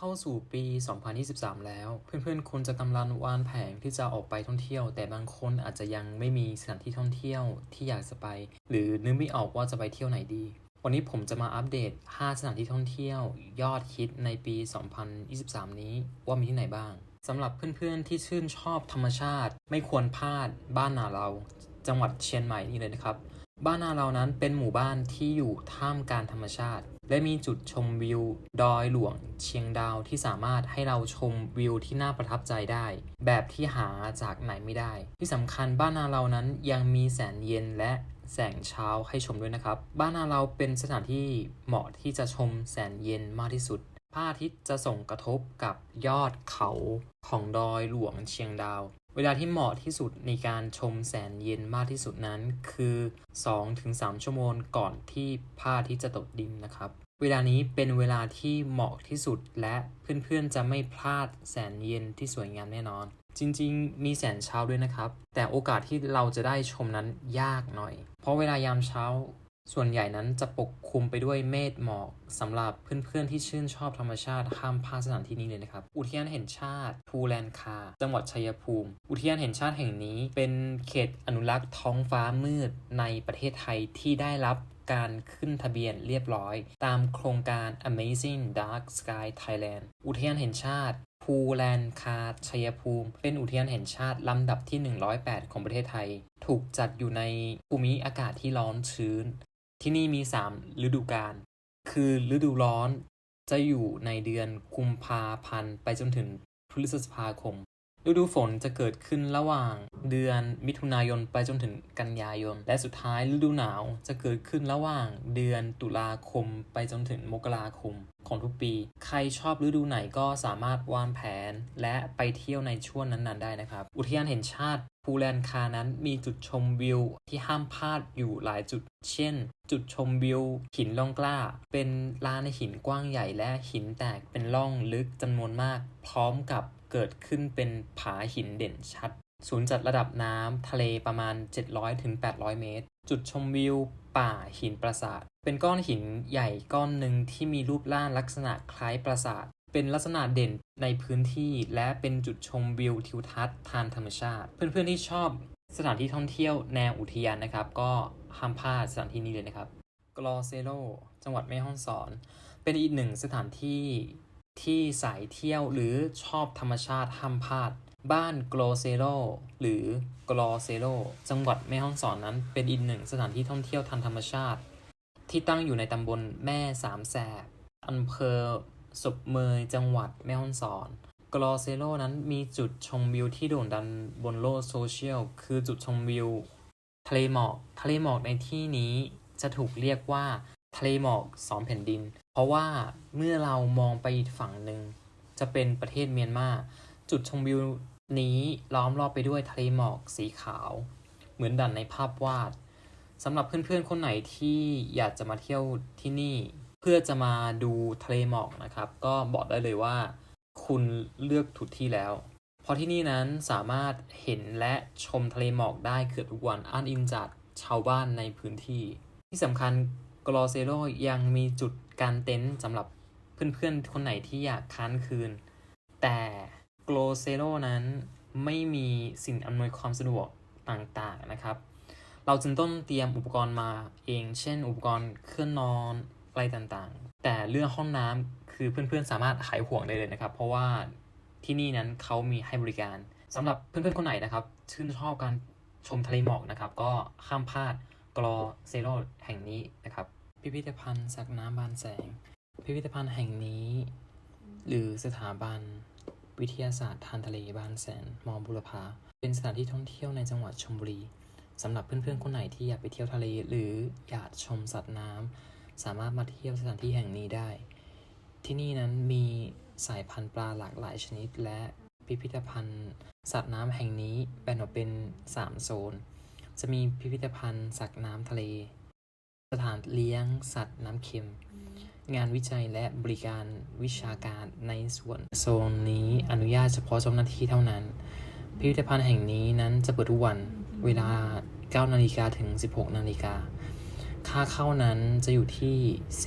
เข้าสู่ปี 2023 แล้ว เพื่อนๆคุณจะกำลังวานแผนที่จะออกไปท่องเที่ยว แต่บางคนอาจจะยังไม่มีสถานที่ท่องเที่ยวที่อยากจะไป หรือนึกไม่ออกว่าจะไปเที่ยวไหนดี วันนี้ผมจะมาอัปเดต 5 สถานที่ท่องเที่ยวยอดฮิตในปี 2023 นี้ว่ามีที่ไหนบ้างสำหรับเพื่อนๆที่ชื่นชอบธรรมชาติ ไม่ควรพลาดบ้านนาเรา จังหวัดเชียงใหม่นี่เลยนะครับ บ้านนาเรานั้นเป็นหมู่บ้านที่อยู่ท่ามกลางธรรมชาติ และมีจุดชมวิว ดอยหลวงเชียงดาวที่สามารถให้เราชมวิวที่น่าประทับใจได้ แบบที่หาจากไหนไม่ได้ ที่สำคัญบ้านนาเรานั้นยังมีแสงเย็นและแสงเช้าให้ชมด้วยนะครับ บ้านนาเราเป็นสถานที่เหมาะที่จะชมแสงเย็นมากที่สุดพระอาทิตย์จะส่งกระทบกับยอดเขาของดอยหลวงเชียงดาว เวลาที่เหมาะที่สุดในการชมแสงเย็นมากที่สุดนั้นคือ 2-3 ชั่วโมงก่อนที่พระอาทิตย์จะตกดินนะครับ เวลานี้เป็นเวลาที่เหมาะที่สุดและเพื่อนๆจะไม่พลาดแสงเย็นที่สวยงามแน่นอน จริงๆ มีแสงเช้าด้วยนะครับ แต่โอกาสที่เราจะได้ชมนั้นยากหน่อย เพราะเวลายามเช้า ส่วนใหญ่นั้นจะปกคลุมไปด้วยเมฆหมอกสำหรับเพื่อนๆที่ชื่นชอบธรรมชาติห้ามพลาดสถานที่นี้เลยนะครับ อุทยานแห่งชาติภูแลนคา จังหวัดชัยภูมิ อุทยานแห่งชาติแห่งนี้เป็นเขตอนุรักษ์ท้องฟ้ามืดในประเทศไทยที่ได้รับการขึ้นทะเบียนเรียบร้อย ตามโครงการ Amazing Dark Sky Thailand อุทยานแห่งชาติภูแลนคาชัยภูมิ เป็นอุทยานแห่งชาติลำดับที่ 108 ของประเทศไทย ถูกจัดอยู่ในภูมิอากาศที่ร้อนชื้น ที่นี่มี 3 ฤดูกาล คือฤดูร้อนจะอยู่ในเดือนกุมภาพันธ์ไปจนถึงพฤษภาคม ฤดูฝนจะเกิดขึ้นระหว่างเดือนมิถุนายนไปจนถึงกันยายน และสุดท้ายฤดูหนาวจะเกิดขึ้นระหว่างเดือนตุลาคมไปจนถึงมกราคมของทุกปี ใครชอบฤดูไหนก็สามารถวางแผน และไปเที่ยวในช่วงนั้นๆได้นะครับ อุทยานแห่งชาติ ภูแลนคานั้นมีจุดชมวิวที่ห้ามพลาดอยู่หลายจุด เช่น จุดชมวิว หินล่องกล้า เป็นลานหินกว้างใหญ่และหินแตกเป็นร่องลึกจำนวนมาก พร้อมกับเกิดขึ้นเป็นผาหินเด่นชัด ศูนย์จัดระดับน้ำทะเลประมาณ 700-800 เมตร จุดชมวิว ป่าหินปราสาท เป็นก้อนหินใหญ่ก้อนหนึ่งที่มีรูปร่างลักษณะคล้ายปราสาท เป็นลักษณะเด่นในพื้นที่ และเป็นจุดชมวิวทิวทัศน์ทางธรรมชาติ เพื่อนๆที่ชอบสถานที่ท่องเที่ยวแนวอุทยานนะครับ ก็ห้ามพลาดสถานที่นี้เลยนะครับกลอเซโลจังหวัดแม่ฮ่องสอน เป็นอีกหนึ่งสถานที่ที่สายเที่ยวหรือชอบธรรมชาติห้ามพลาด บ้านกลอเซโลหรือกลอเซโลจังหวัดแม่ฮ่องสอนนั้น เป็นอีกหนึ่งสถานที่ท่องเที่ยวทางธรรมชาติ ที่ตั้งอยู่ในตำบลแม่สามแสบอำเภอ ศพเมยจังหวัดแม่ฮ่องสอน กลอเซโลนั้นมีจุดชมวิวที่โด่งดังบนโลกโซเชียล คือจุดชมวิว ทะเลหมอก ทะเลหมอกในที่นี้จะถูกเรียกว่าทะเลหมอกสองแผ่นดิน เพราะว่าเมื่อเรามองไปอีกฝั่งหนึ่งจะเป็นประเทศเมียนมา จุดชมวิวนี้ล้อมรอบไปด้วยทะเลหมอกสีขาว เหมือนดั่งในภาพวาดสำหรับเพื่อนๆคนไหนที่อยากจะมาเที่ยวที่นี่ เพื่อจะมาดูทะเลหมอกนะครับ ก็บอกได้เลยว่า คุณเลือกถูกที่แล้ว เพราะที่นี่นั้นสามารถเห็นและชมทะเลหมอกได้เกือบทุกวันอ้างอิงจากชาวบ้านในพื้นที่ ที่สำคัญกลอเซโลยังมีจุดการเต็นท์สำหรับเพื่อนๆ คนไหนที่อยากค้างคืน แต่กลอเซโลนั้นไม่มีสิ่งอำนวยความสะดวกต่างๆนะครับ เราจึงต้องเตรียมอุปกรณ์มาเอง เช่น อุปกรณ์เครื่องนอน อะไรต่างๆ แต่เรื่องห้องน้ำคือเพื่อนๆสามารถหายห่วงได้เลยนะครับ เพราะว่าที่นี่นั้นเขามีให้บริการสำหรับเพื่อนๆคนไหนนะครับ ชื่นชอบการชมทะเลหมอกนะครับ ก็ห้ามพลาดกรอเซโรแห่งนี้นะครับ พิพิธภัณฑ์สักน้ำบานแสง พิพิธภัณฑ์แห่งนี้ หรือสถาบัน วิทยาศาสตร์ทางทะเลบานแสนมอบุรพาเป็นสถานที่ท่องเที่ยวในจังหวัดชลบุรีสำหรับเพื่อนๆคนไหนที่อยากไปเที่ยวทะเล หรืออยากชมสัตว์น้ำ สามารถมาเที่ยวสถานที่แห่งนี้ได้ ที่นี่นั้นมีสายพันธุ์ปลาหลากหลายชนิด และพิพิธภัณฑ์สัตว์น้ำแห่งนี้แบ่งออกเป็น 3 โซน จะมีพิพิธภัณฑ์สัตว์น้ำทะเล สถานเลี้ยงสัตว์น้ำเค็ม งานวิจัยและบริการวิชาการในส่วนโซนนี้อนุญาตเฉพาะเจ้าหน้าที่เท่านั้น พิพิธภัณฑ์แห่งนี้นั้นจะเปิดทุกวันเวลา 9 นาฬิกาถึง 16 นาฬิกา ค่าเข้านั้นจะอยู่ที่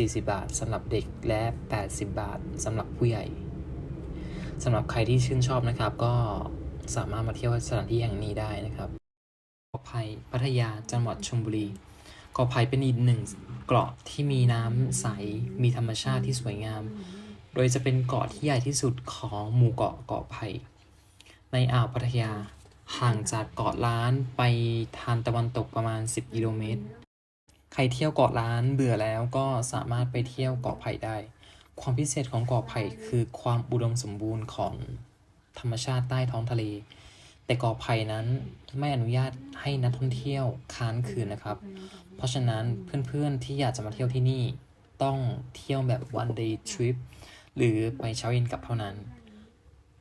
40 บาทสำหรับเด็กและ 80 บาทสำหรับผู้ใหญ่สำหรับใครที่ชื่นชอบนะครับ ก็สามารถมาเที่ยวสถานที่แห่งนี้ได้นะครับเกาะไผ่พัทยาจังหวัดชลบุรีเกาะไผ่เป็นอีกหนึ่งเกาะที่มีน้ำใสมีธรรมชาติที่สวยงาม โดยจะเป็นเกาะที่ใหญ่ที่สุดของหมู่เกาะเกาะไผ่ในอ่าวพัทยาห่างจากเกาะล้านไปทางตะวันตกประมาณ 10 กิโลเมตร ใครเที่ยวเกาะล้านเบื่อแล้วก็สามารถไปเที่ยวเกาะไผ่ได้ ความพิเศษของเกาะไผ่คือความอุดมสมบูรณ์ของธรรมชาติใต้ท้องทะเล แต่เกาะไผ่นั้นไม่อนุญาตให้นักท่องเที่ยวค้างคืนนะครับ เพราะฉะนั้นเพื่อนๆที่อยากจะมาเที่ยวที่นี่ ต้องเที่ยวแบบ one day trip หรือไปเช้าเย็นกลับเท่านั้น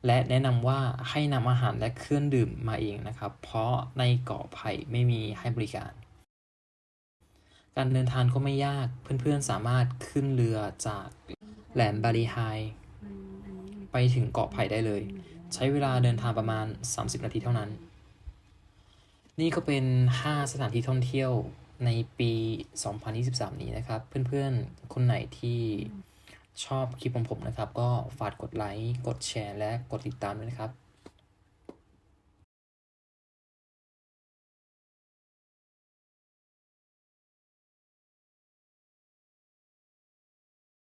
และแนะนำว่าให้นำอาหารและเครื่องดื่มมาเองนะครับ เพราะในเกาะไผ่ไม่มีให้บริการ การเดินทางก็ไม่ยาก เพื่อนๆสามารถขึ้นเรือจากแหลมบาลีไฮไปถึงเกาะไผ่ได้เลย ใช้เวลาเดินทางประมาณ 30 นาทีเท่านั้น นี่ก็เป็น 5 สถานที่ท่องเที่ยวในปี 2023 นี้นะครับ เพื่อนๆ คนไหนที่ชอบคลิปของผมนะครับ ก็ฝากกดไลค์ กดแชร์ และกดติดตามด้วยนะครับ